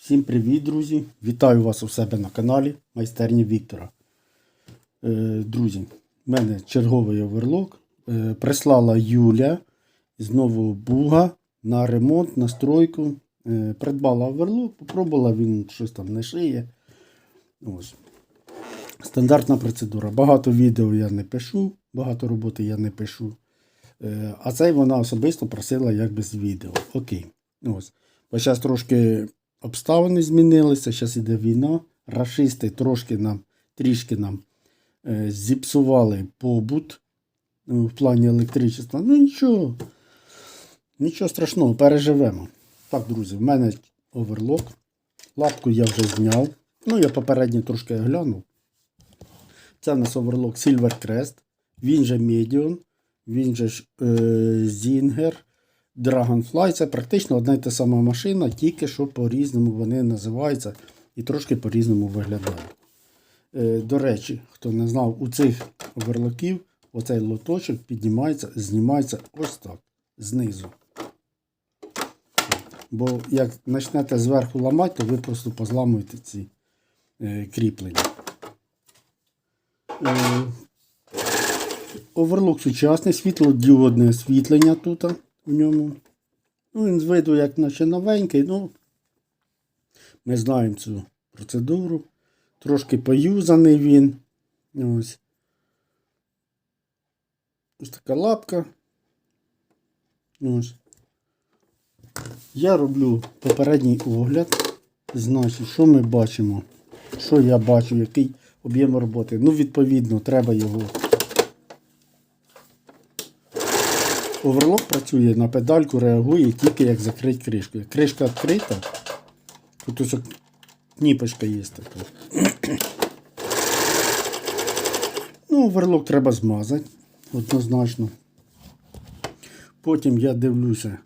Всім привіт, друзі! Вітаю вас у себе на каналі Майстерні Віктора. Е, друзі, в мене черговий оверлок. Е, прислала Юля з Нового Буга на ремонт, на стройку. Е, придбала оверлок, попробувала, він щось там не шиє. Ось. Стандартна процедура. Багато відео я не пишу, багато роботи я не пишу. А цей вона особисто просила як без відео. Окей. Ось. Бо зараз трошки обставини змінилися, зараз іде війна. Рашисти трошки нам, трішки нам е, зіпсували побут ну, в плані електричества. Ну нічого. Нічого страшного, переживемо. Так, друзі, в мене оверлок. Лапку я вже зняв. Ну, я попередньо трошки глянув. Це у нас оверлок Silver Crest. Він же Medium, він же е, Zinger, Dragonfly. Це практично одна й та сама машина, тільки що по-різному вони називаються і трошки по-різному виглядають. Е, до речі, хто не знав, у цих оверлоків оцей лоточок піднімається, знімається ось так, знизу. Бо як почнете зверху ламати, то ви просто позламуєте ці е, кріплення. Е, Оверлок сучасний, світлодіодне освітлення тут у ньому. Ну, він з виду як наче новенький, ну ми знаємо цю процедуру. Трошки поюзаний він. Ось. Ось така лапка. Ось. Я роблю попередній огляд. Значить, що ми бачимо? Що я бачу, який об'єм роботи? Ну, відповідно, треба його. Оверлок працює на педальку, реагує тільки як закрити кришку. Як кришка відкрита, тут ось кніпочка є така. Ну, оверлок треба змазати, однозначно. Потім я дивлюся.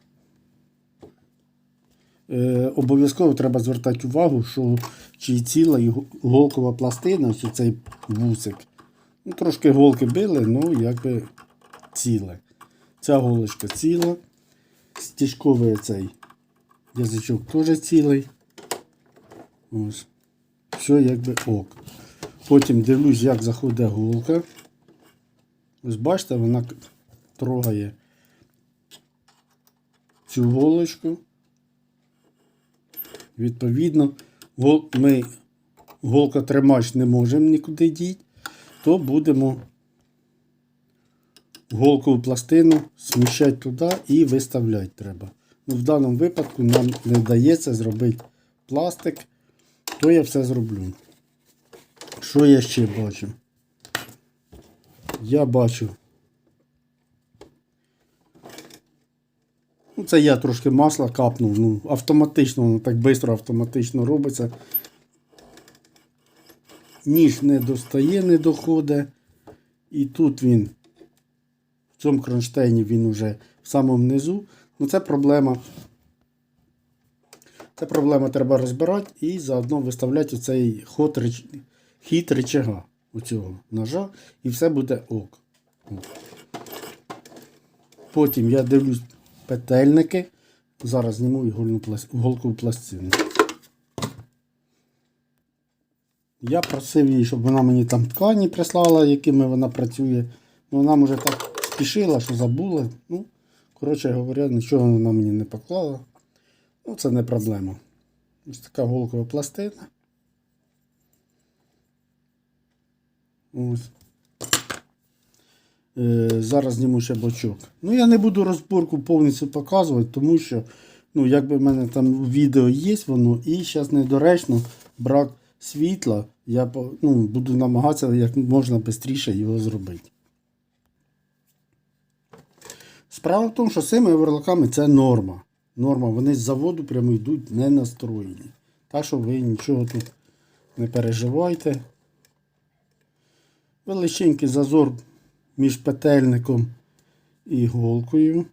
Е, обов'язково треба звертати увагу, що чи ціла голкова пластина, ось цей вусик. Ну, трошки голки били, ну якби ціле. Ця голочка ціла. Стіжковий цей язичок теж цілий. Ось. Все якби ок. Потім дивлюсь, як заходить голка. Ось бачите, вона трогає цю голочку. Відповідно, ми голка тримач не можемо нікуди діти, то будемо голкову пластину сміщати туди і виставляти треба. Ну, в даному випадку нам не вдається зробити пластик, то я все зроблю. Що я ще бачу? Я бачу. Ну, це я трошки масла капнув. Ну, автоматично, воно так швидко автоматично робиться. Ніж не достає, не доходить. І тут він, цьому кронштейні він уже в самому низу. Ну, це проблема. Це проблема треба розбирати і заодно виставляти цей ход реч... хід речага цього ножа, і все буде ок. Потім я дивлюсь петельники. Зараз зніму ігольну плас... голкову пластину. Я просив її, щоб вона мені там ткані прислала, якими вона працює. Ну, вона може так спішила, що забула. Ну, коротше говоря, нічого вона мені не поклала. Ну, це не проблема. Ось така голкова пластина. Ось. Е, зараз зніму ще бочок. Ну, я не буду розборку повністю показувати, тому що, ну, якби в мене там відео є, воно, і зараз недоречно брак світла. Я ну, буду намагатися як можна швидше його зробити. Справа в тому, що з цими оверлоками це норма. Норма. Вони з заводу прямо йдуть не настроєні. Так що ви нічого тут не переживайте. Величенький зазор між петельником і голкою.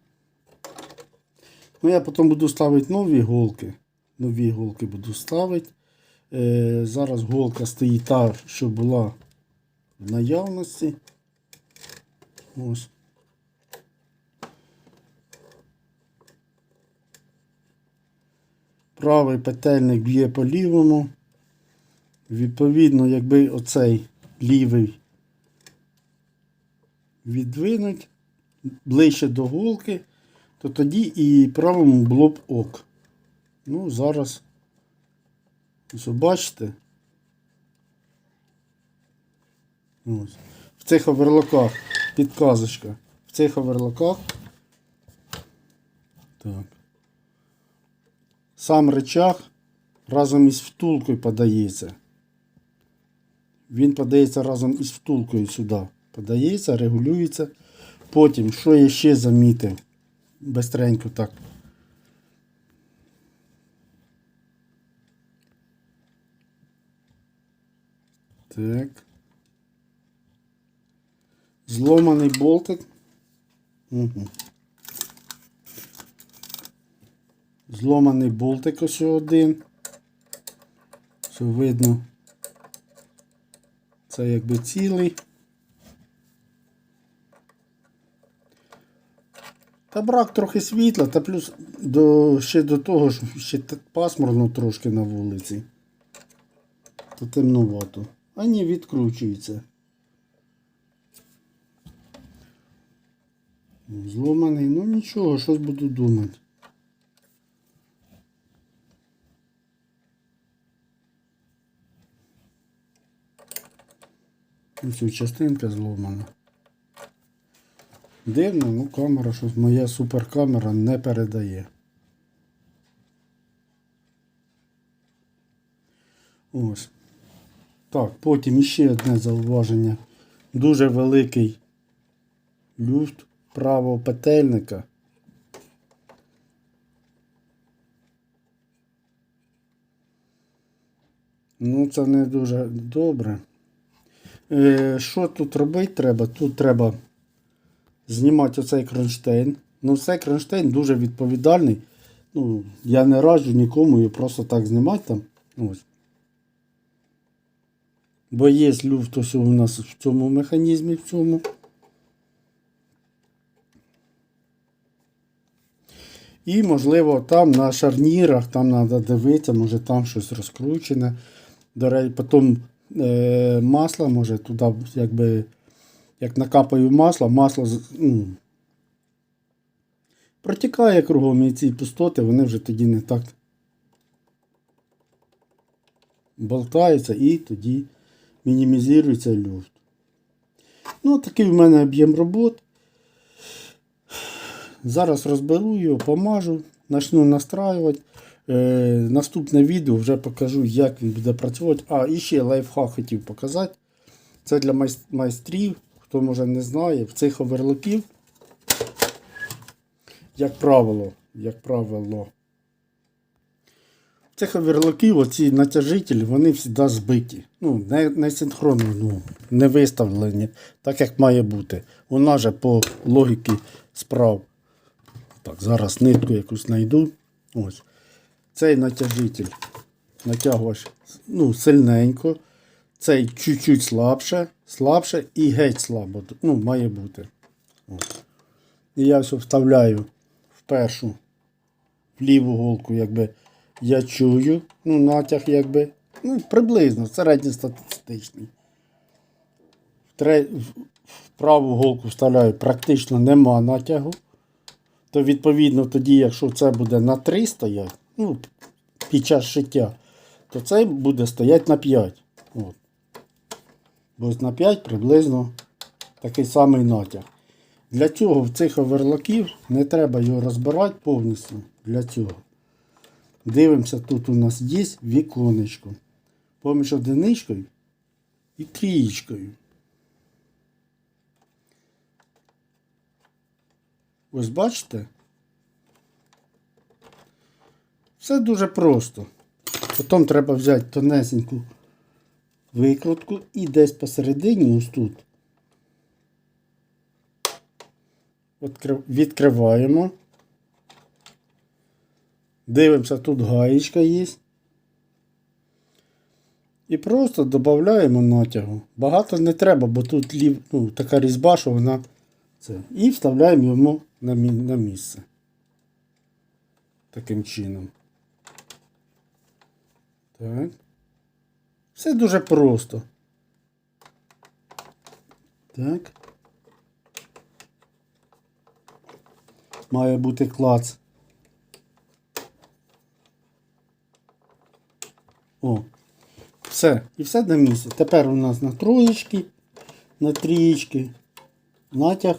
Ну, я потім буду ставити нові голки. Нові голки буду ставити. Е, зараз голка стоїть та, що була в наявності. Ось. Правий петельник б'є по лівому. Відповідно, якби оцей лівий відвинуть ближче до голки, то тоді і правому було б ок. Ну, зараз, ось бачите, ось, в цих оверлоках підказочка. В цих оверлоках. Так. Сам рычаг разом із втулкою подається. Він подається разом із втулкою сюди. Подається, регулюється. Потім, що я ще замітив? Бистренько так. Так. Зломаний болтик. Угу. Зломаний болтик ось один. Все видно. Це якби цілий. Та брак трохи світла, та плюс до, ще до того ж ще пасмурно трошки на вулиці. То темнувато. А ні, відкручується. Зломаний, ну нічого, щось буду думати. Ось частинка зломана. Дивно, ну камера, щось моя суперкамера не передає. Ось. Так, потім іще одне зауваження. Дуже великий люфт правого петельника. Ну, це не дуже добре. Е, що тут робити треба? Тут треба знімати оцей кронштейн. Ну, цей кронштейн дуже відповідальний. Ну, я не раджу нікому його просто так знімати там. Ось. Бо є люфт у нас в цьому механізмі в цьому. І, можливо, там на шарнірах, там треба дивитися, може там щось розкручене. До речі, потім е, масло, може туди, якби, як накапаю масло, масло ну, протікає кругом і ці пустоти, вони вже тоді не так болтаються і тоді мінімізується люфт. Ну, такий в мене об'єм робот. Зараз розберу його, помажу, почну настраювати. Е, наступне відео вже покажу, як він буде працювати. А, і ще лайфхак хотів показати. Це для майстрів, хто може не знає, в цих оверлоків, як правило, як правило, в цих оверлоків оці натяжителі, вони завжди збиті. Ну, не, не синхронно, ну, не виставлені, так як має бути. Вона же по логіки справ. Так, зараз нитку якусь знайду. Ось. Цей натяжитель натягувач ну, сильненько. Цей чуть-чуть слабше, слабше і геть слабо. Ну, має бути. Ось. І я все вставляю в першу в ліву голку, якби я чую. Ну, натяг, якби. Ну, приблизно, середньостатистичний. В праву голку вставляю практично нема натягу то відповідно тоді, якщо це буде на 3 стоять, ну, під час шиття, то це буде стояти на 5. От. Бо на 5 приблизно такий самий натяг. Для цього в цих оверлоків не треба його розбирати повністю. Для цього. Дивимося, тут у нас є віконечко. Поміж одиничкою і трієчкою. Ось бачите? Все дуже просто. Потім треба взяти тонесеньку викрутку і десь посередині ось тут. Відкриваємо. Дивимося, тут гаєчка є. І просто додаємо натягу. Багато не треба, бо тут лів, ну, така різьба, що вона це. І вставляємо йому на, мі- на місце. Таким чином. Так. Все дуже просто. Так. Має бути клац. О. Все. І все на місці. Тепер у нас на троєчки, на трієчки. Натяг.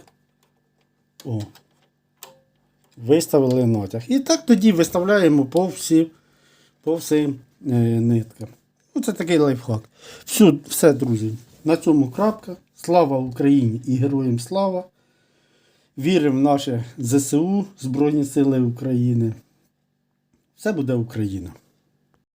О. Виставили натяг. І так тоді виставляємо по всім, по всім е, ниткам. Ну, це такий лайфхак. Все, все, друзі. На цьому крапка. Слава Україні і героям слава. Віримо в наше ЗСУ, Збройні Сили України. Все буде Україна.